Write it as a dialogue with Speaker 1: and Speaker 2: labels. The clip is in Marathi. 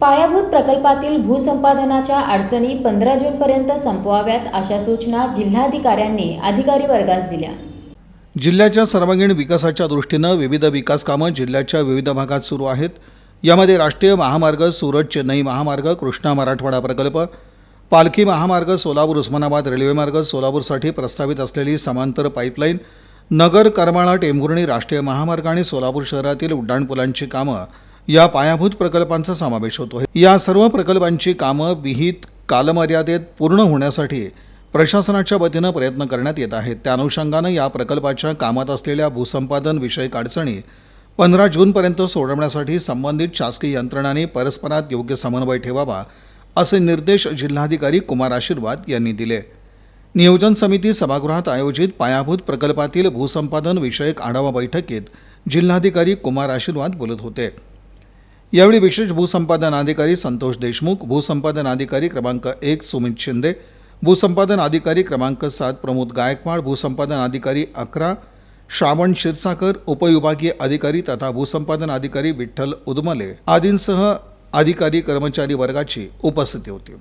Speaker 1: पायाभूत प्रकल्पातील भूसंपादनाच्या अडचणी पंधरा जूनपर्यंत संपवाव्यात अशा सूचना जिल्हाधिकाऱ्यांनी अधिकारी वर्गास दिल्या.
Speaker 2: जिल्ह्याच्या सर्वांगीण विकासाच्या दृष्टीनं विविध विकास कामं जिल्ह्याच्या विविध भागात सुरू आहेत. यामध्ये राष्ट्रीय महामार्ग सुरत चेन्नई महामार्ग कृष्णा मराठवाडा प्रकल्प पालखी महामार्ग सोलापूर उस्मानाबाद रेल्वेमार्ग सोलापूरसाठी प्रस्तावित असलेली समांतर पाईपलाईन नगर करमाळा टेंभुर्णी राष्ट्रीय महामार्ग आणि सोलापूर शहरातील उड्डाणपुलांची कामं या पायाभूत प्रकल्पांचा समावेश होतो या सर्व प्रकल्पांची कामं विहित कालमर्यादेत पूर्ण होण्यासाठी प्रशासनाच्या वतीनं प्रयत्न करण्यात येत आहेत. त्या अनुषंगानं या प्रकल्पाच्या कामात असलेल्या भूसंपादन विषयक अडचणी पंधरा जूनपर्यंत सोडवण्यासाठी संबंधित शासकीय यंत्रणांनी परस्परात योग्य समन्वय ठेवावा असे निर्देश जिल्हाधिकारी कुमार आशीर्वाद यांनी दिले. नियोजन समिती सभागृहात आयोजित पायाभूत प्रकल्पातील भूसंपादन विषयक आढावा बैठकीत जिल्हाधिकारी कुमार आशीर्वाद बोलत होते. यावेळी विशेष भूसंपादन अधिकारी संतोष देशमुख भूसंपादन अधिकारी क्रमांक एक सुमित शिंदे भूसंपादन अधिकारी क्रमांक सात प्रमोद गायकवाड भूसंपादन अधिकारी अकरा श्रावण क्षीरसागर उपविभागीय अधिकारी तथा भूसंपादन अधिकारी विठ्ठल उदमले आदींसह अधिकारी कर्मचारी वर्गाची उपस्थिती होती.